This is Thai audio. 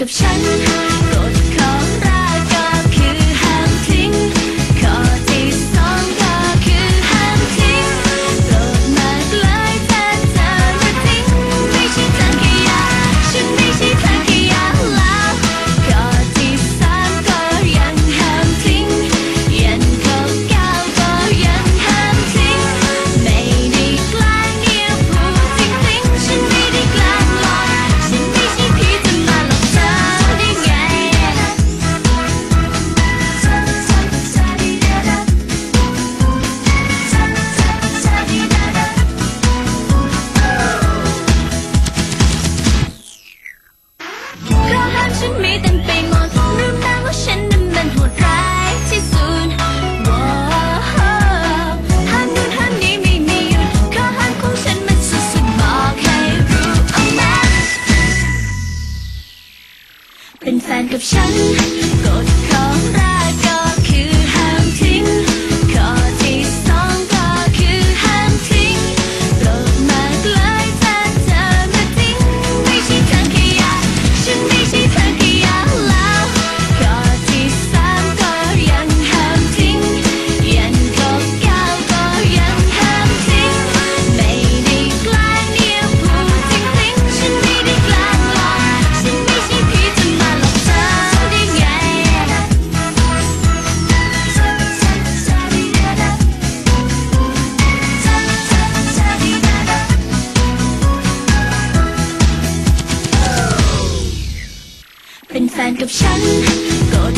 กับฉัน แฟนกับฉัน แฟนกับฉันกร